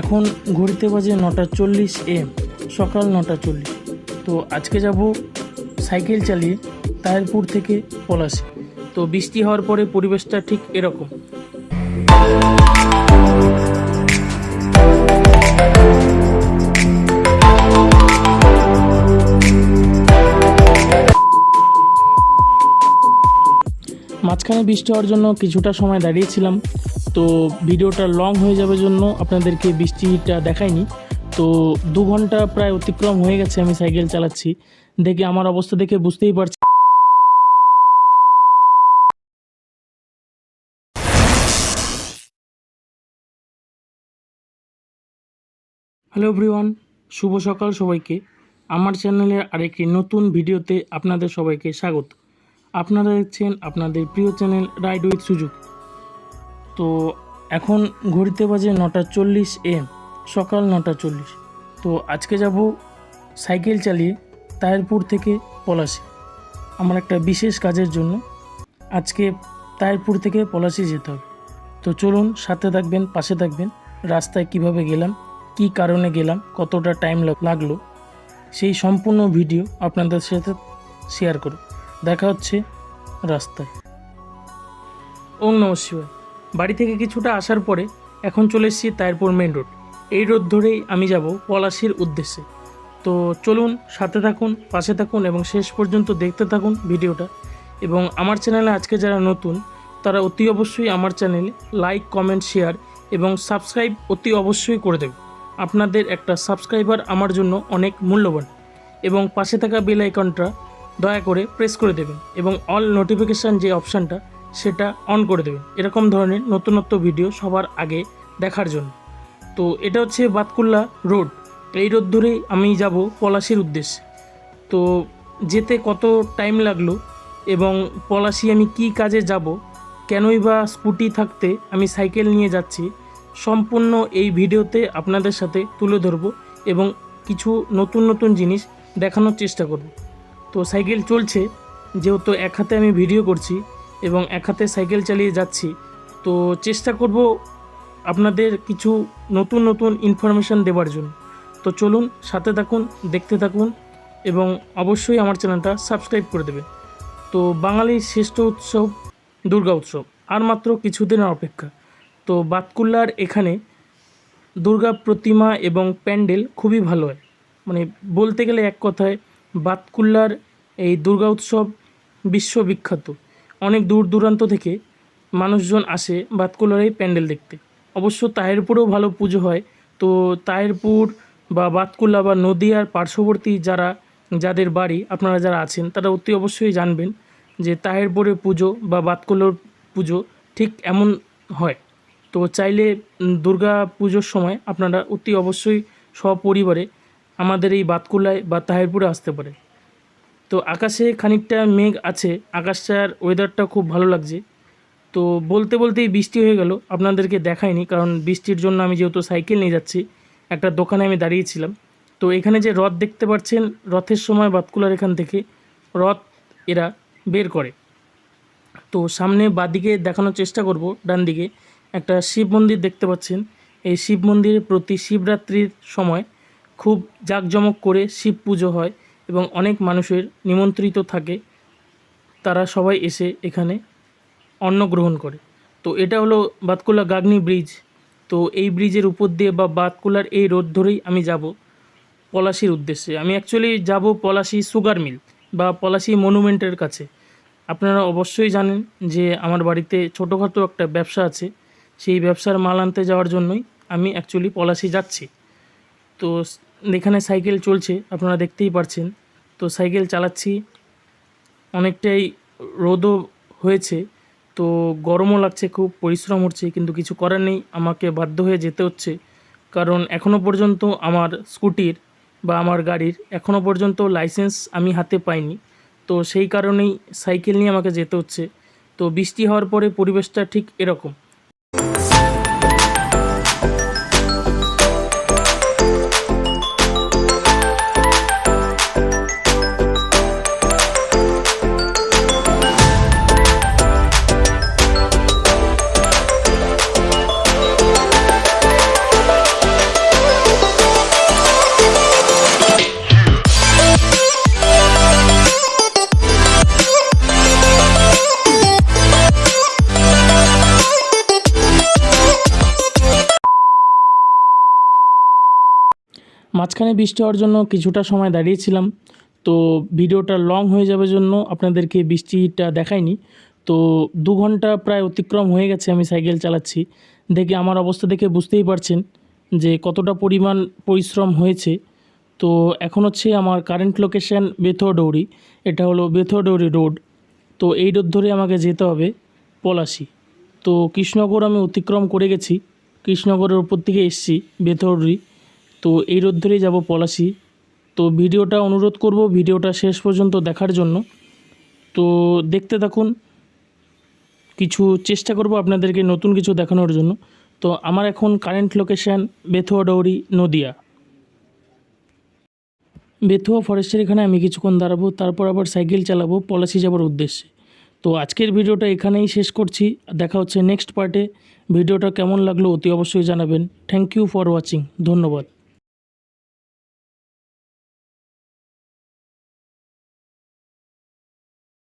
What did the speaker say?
এখন ঘড়িতে বাজে নটা চল্লিশ এম সকাল নটা চল্লিশ। তো আজকে যাব সাইকেল চালিয়ে তাহেরপুর থেকে পলাশি। তো বৃষ্টি হওয়ার পরে পরিবেশটা ঠিক এরকম। মাঝখানে বৃষ্টি হওয়ার জন্য কিছুটা সময় দাঁড়িয়েছিলাম। তো ভিডিওটা লং হয়ে যাবে জন্য আপনাদেরকে বৃষ্টিটা দেখাইনি। তো দু ঘণ্টা প্রায় অতিক্রম হয়ে গেছে, আমি সাইকেল চালাচ্ছি। দেখে আমার অবস্থা দেখে বুঝতেই পারছি হ্যালো এভরিওয়ান শুভ সকাল সবাইকে। আমার চ্যানেলের আরেকটি নতুন ভিডিওতে আপনাদের সবাইকে স্বাগত। আপনারা দেখছেন আপনাদের প্রিয় চ্যানেল রাইড উইথ সুযোগ তো এখন ঘড়িতে বাজে নটা চল্লিশ এম সকাল নটা চল্লিশ। তো আজকে যাব সাইকেল চালিয়ে তায়েরপুর থেকে পলাশি। আমার একটা বিশেষ কাজের জন্য আজকে তায়েরপুর থেকে পলাশি যেতে হবে। তো চলুন সাথে থাকবেন, পাশে থাকবেন, রাস্তায় কীভাবে গেলাম, কি কারণে গেলাম, কতটা টাইম লাগল, সেই সম্পূর্ণ ভিডিও আপনাদের সাথে শেয়ার করব। দেখা হচ্ছে রাস্তায়। ওং নম শিবায়। বাড়ি থেকে কিছুটা আসার পরে এখন চলে এসেছি তায়েরপুর মেন রোড। এই রোড ধরেই আমি যাব পলাশির উদ্দেশ্যে। তো চলুন সাথে থাকুন, পাশে থাকুন এবং শেষ পর্যন্ত দেখতে থাকুন ভিডিওটা। এবং আমার চ্যানেলে আজকে যারা নতুন, তারা অতি অবশ্যই আমার চ্যানেলে লাইক, কমেন্ট, শেয়ার এবং সাবস্ক্রাইব অতি অবশ্যই করে দেবে আপনাদের একটা সাবস্ক্রাইবার আমার জন্য অনেক মূল্যবান। এবং পাশে থাকা বেল আইকনটা দয়া করে প্রেস করে দেবেন এবং অল নোটিফিকেশান যে অপশানটা সেটা অন করে দেবেন। এরকম ধরনের নতুনত্ব ভিডিও সবার আগে দেখার জন্য। তো এটা হচ্ছে বাতকুল্লা রোড। এই রোড ধরেই আমি যাব পলাশির উদ্দেশ্যে। তো যেতে কত টাইম লাগল এবং পলাশি আমি কি কাজে যাব, কেনই বা স্কুটি থাকতে আমি সাইকেল নিয়ে যাচ্ছি, সম্পূর্ণ এই ভিডিওতে আপনাদের সাথে তুলে ধরবো এবং কিছু নতুন নতুন জিনিস দেখানোর চেষ্টা করব। তো সাইকেল চলছে, যেহেতু এক হাতে আমি ভিডিও করছি এবং এক হাতে সাইকেল চালিয়ে যাচ্ছি, তো চেষ্টা করব আপনাদের কিছু নতুন নতুন ইনফরমেশান দেওয়ার জন্য। তো চলুন, সাথে থাকুন, দেখতে থাকুন এবং অবশ্যই আমার চ্যানেলটা সাবস্ক্রাইব করে দেবেন। তো বাঙালির শ্রেষ্ঠ উৎসব দুর্গা উৎসব, আর মাত্র কিছুদিনের অপেক্ষা। তো বাতকুল্লার এখানে দুর্গা প্রতিমা এবং প্যান্ডেল খুবই ভালো হয়। মানে বলতে গেলে এক কথায় বাতকুল্লার এই দুর্গা উৎসব বিশ্ববিখ্যাত। অনেক দূর দূরান্ত থেকে মানুষজন আসে বাতকুল্লার এই প্যান্ডেল দেখতে। অবশ্য তাহেরপুরেও ভালো পুজো হয়। তো তাহেরপুর বা বাতকুল্লা বা নদীয়ার পার্শ্ববর্তী যারা, যাদের বাড়ি, আপনারা যারা আছেন, তারা অতি অবশ্যই জানবেন যে তাহেরপুরের পুজো বা বাতকুল্লোর পুজো ঠিক এমন হয়। তো চাইলে দুর্গা পুজোর সময় আপনারা অতি অবশ্যই সপরিবারে আমাদের এই বাতকুলায় বা তাহেরপুরে আসতে পারে। তো আকাশে খানিকটা মেঘ আছে, আকাশটার ওয়েদারটা খুব ভালো লাগছে। তো বলতে বলতেই বৃষ্টি হয়ে গেল, আপনাদেরকে দেখাইনি, কারণ বৃষ্টির জন্য আমি যেহেতু সাইকেল নিয়ে যাচ্ছি, একটা দোকানে আমি দাঁড়িয়েছিলাম। তো এখানে যে রথ দেখতে পাচ্ছেন, রথের সময় বাতকুলার এখান থেকে রথ এরা বের করে। তো সামনে বাদিকে দেখানোর চেষ্টা করব ডান দিকে একটা শিব মন্দির দেখতে পাচ্ছেন। এই শিব মন্দিরে প্রতি শিবরাত্রির সময় খুব জাঁকজমক করে শিব পুজো হয় এবং অনেক মানুষের নিমন্ত্রিত থাকে। তারা সবাই এসে এখানে অন্ন গ্রহণ করে। তো এটা হলো বাতকুলা গাগনি ব্রিজ। তো এই ব্রিজের উপর দিয়ে বা বাতকুলার এই রোড ধরেই আমি যাব পলাশির উদ্দেশ্যে। আমি অ্যাকচুয়ালি যাব পলাশি সুগার মিল বা পলাশি মনুমেন্টের কাছে। আপনারা অবশ্যই জানেন যে আমার বাড়িতে ছোটোখাটো একটা ব্যবসা আছে। সেই ব্যবসার মাল আনতে যাওয়ার জন্যই আমি অ্যাকচুয়ালি পলাশি যাচ্ছি। তো এখানে সাইকেল চলছে, আপনারা দেখতেই পারছেন। তো সাইকেল চালাচ্ছি, অনেকটাই রোদও হয়েছে। তো গরমও লাগছে, খুব পরিশ্রম হচ্ছে, কিন্তু কিছু করার নেই, আমাকে বাধ্য হয়ে যেতে হচ্ছে। কারণ এখনও পর্যন্ত আমার স্কুটির বা আমার গাড়ির এখনও পর্যন্ত লাইসেন্স আমি হাতে পাইনি। তো সেই কারণেই সাইকেল নিয়ে আমাকে যেতে হচ্ছে। তো বৃষ্টি হওয়ার পরে পরিবেশটা ঠিক এরকম। মাঝখানে বৃষ্টি হওয়ার জন্য কিছুটা সময় দাঁড়িয়েছিলাম। তো ভিডিওটা লং হয়ে যাবে জন্য আপনাদেরকে বৃষ্টিটা দেখাইনি। তো দু ঘণ্টা প্রায় অতিক্রম হয়ে গেছে আমি সাইকেল চালাচ্ছি। দেখে আমার অবস্থা দেখে বুঝতেই পারছেন যে কতটা পরিমাণ পরিশ্রম হয়েছে। তো এখন হচ্ছে আমার কারেন্ট লোকেশান বেথুয়াডৌরি। এটা হলো বেথুয়াডৌরি রোড। তো এই রোড ধরে আমাকে যেতে হবে পলাশি। তো কৃষ্ণনগর আমি অতিক্রম করে গেছি। কৃষ্ণনগরের উপর থেকে এসছি বেথুয়াডৌরি। তো এই রোড ধরেই যাব পলাশি। তো ভিডিওটা অনুরোধ করব ভিডিওটা শেষ পর্যন্ত দেখার জন্য। তো দেখতে থাকুন। কিছু চেষ্টা করব আপনাদেরকে নতুন কিছু দেখানোর জন্য। তো আমার এখন কারেন্ট লোকেশান বেথুয়াডৌরি নদিয়া। বেথুয়া ফরেস্টের এখানে আমি কিছুক্ষণ দাঁড়াবো, তারপর আবার সাইকেল চালাবো, পলাশি যাবার উদ্দেশ্যে। তো আজকের ভিডিওটা এখানেই শেষ করছি। দেখা হচ্ছে নেক্সট পার্টে ভিডিওটা কেমন লাগল অতি অবশ্যই জানাবেন। থ্যাংক ইউ ফর ওয়াচিং ধন্যবাদ।